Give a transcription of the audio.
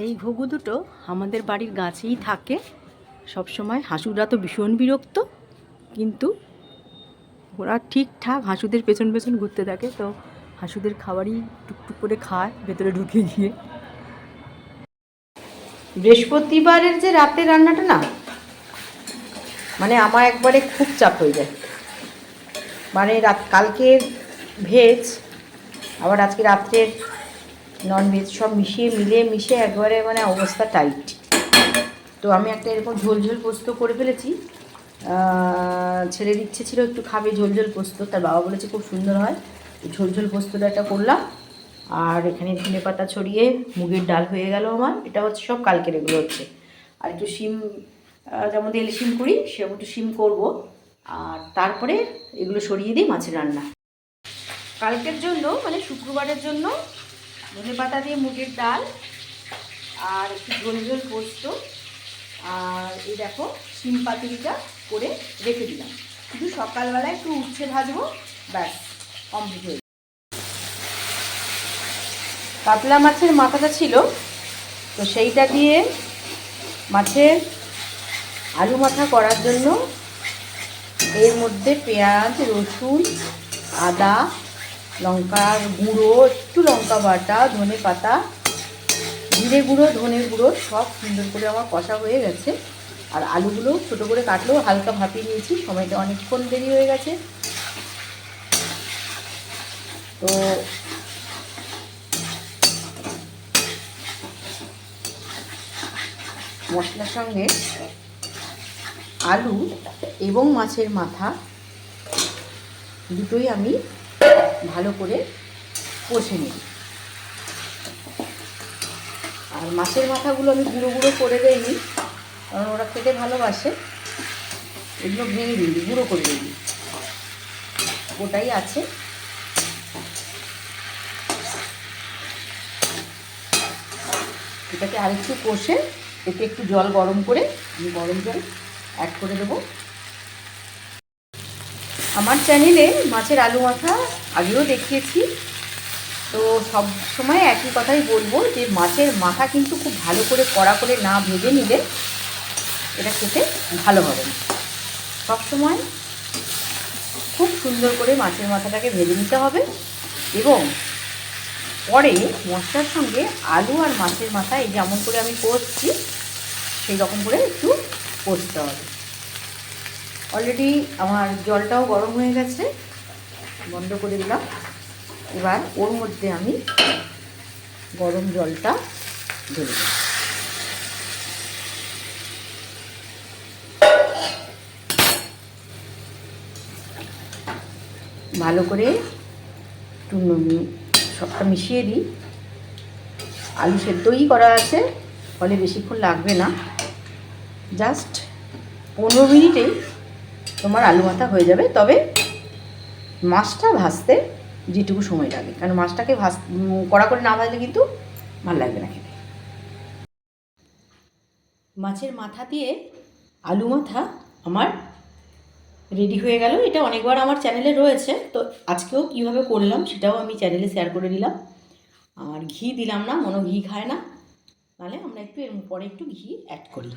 এই ঘুঘু দুটো আমাদের বাড়ির গাছেই থাকে। সব সময় হাঁসুরা তো ভীষণ বিরক্ত, কিন্তু ওরা ঠিকঠাক হাঁসুদের পেছন পেছন ঘুরতে থাকে, তো হাঁসুদের খাবারই টুকটুক করে খায়, ভেতরে ঢুকে গিয়ে। বৃহস্পতিবারের যে রাতে রান্নাটা না মানে আমার একবারে খুব চাপ হয়ে যায়। মানে রাত, কালকের ভেজ, আবার আজকে রাত্রের নন ভেজ সব মিশিয়ে, মিলিয়ে, মিশিয়ে একবারে মানে অবস্থা টাইট তো আমি একটা এরকম ঝোল ঝোল পোস্ত করে ফেলেছি। ছেলের ইচ্ছে ছিল একটু খাবে ঝোল ঝোল পোস্ত, তার বাবা বলেছে খুব সুন্দর হয়। এই ঝোল ঝোল পোস্তটা একটা করলাম। আর এখানে ধনে পাতা ছড়িয়ে মুগের ডাল হয়ে গেল আমার। এটা হচ্ছে সব কালকের এগুলো হচ্ছে। আর একটু শিম যেমন তেল শিম করি সেরকম একটু শিম করব। আর তারপরে এগুলো সরিয়ে দিই মাছের রান্না। কালকের জন্য মানে শুক্রবারের জন্য ধনে পাতা দিয়ে মুগের ডাল আর একটু ঝোল পোস্ত আর এই দেখো, শিম পাতুরিটা করে রেখে দিলাম শুধু সকালবেলা একটু উচ্ছে ভাজবো, ব্যাস কমপ্লিট হয়ে। কাতলা মাছের মাথাটা ছিল, তো সেইটা দিয়ে মাছের আলু মাথা করার জন্য এর মধ্যে পেঁয়াজ, রসুন, আদা লঙ্কার গুঁড়ো, একটু লঙ্কা বাটা, ধনে পাতা, জিরে গুঁড়ো ধনে গুঁড়ো, সব সুন্দর করে আমার কষা হয়ে গেছে। আর আলুগুলো ছোটো করে কাটলেও হালকা ভাপিয়ে নিয়েছি, সময়টা অনেকক্ষণ দেরি হয়ে গেছে। তো মশলার সঙ্গে আলু এবং মাছের মাথা দুটোই আমি ভালো করে কষে নিই। আর মাছের মাথাগুলো আমি গুঁড়ো গুঁড়ো করে দেইনি, কারণ ওরা খেতে ভালোবাসে। এগুলো ভেঙে দিই গুঁড়ো করে দিই ওটাই আছে। এটাকে আরেকটু কষে, এতে একটু জল গরম করে, আমি গরম জল অ্যাড করে দেবো। আমার চ্যানেলে মাছের আলু মাথা আগেও দেখিয়েছি। তো সব সময় একই কথাই বলব যে মাছের মাথা কিন্তু খুব ভালো করে কড়া করে না ভেজে নিলে এটা খেতে ভালো হবে না। সবসময় খুব সুন্দর করে মাছের মাথাটাকে ভেজে নিতে হবে এবং পরে মশলার সঙ্গে আলু আর মাছের মাথা এই যেমন করে আমি কষছি, সেই রকম করে একটু কষতে হবে। অলরেডি আমার জলটাও গরম হয়ে গেছে। বন্ধ করে দিলাম। এবার ওর মধ্যে আমি গরম জলটা ঢেলে দেব। ভালো করে একটু সবটা মিশিয়ে দিই। আলু সেদ্ধই করা আছে, ফলে বেশিক্ষণ লাগবে না। জাস্ট পনেরো মিনিটেই তোমার আলু মাথা হয়ে যাবে, তবে মাছটা ভাজতে যেটুকু সময় লাগে। কারণ মাছটাকে ভাজ কড়া করে না ভাজলে কিন্তু ভালো লাগবে না খেতে। মাছের মাথা দিয়ে আলু মাথা আমার রেডি হয়ে গেল। এটা অনেকবার আমার চ্যানেলে রয়েছে। তো আজকেও কীভাবে করলাম সেটাও আমি চ্যানেলে শেয়ার করে দিলাম। আর ঘি দিলাম না, মনো ঘি খায় না। তাহলে আমরা একটু এর পরে একটু ঘি অ্যাড করি।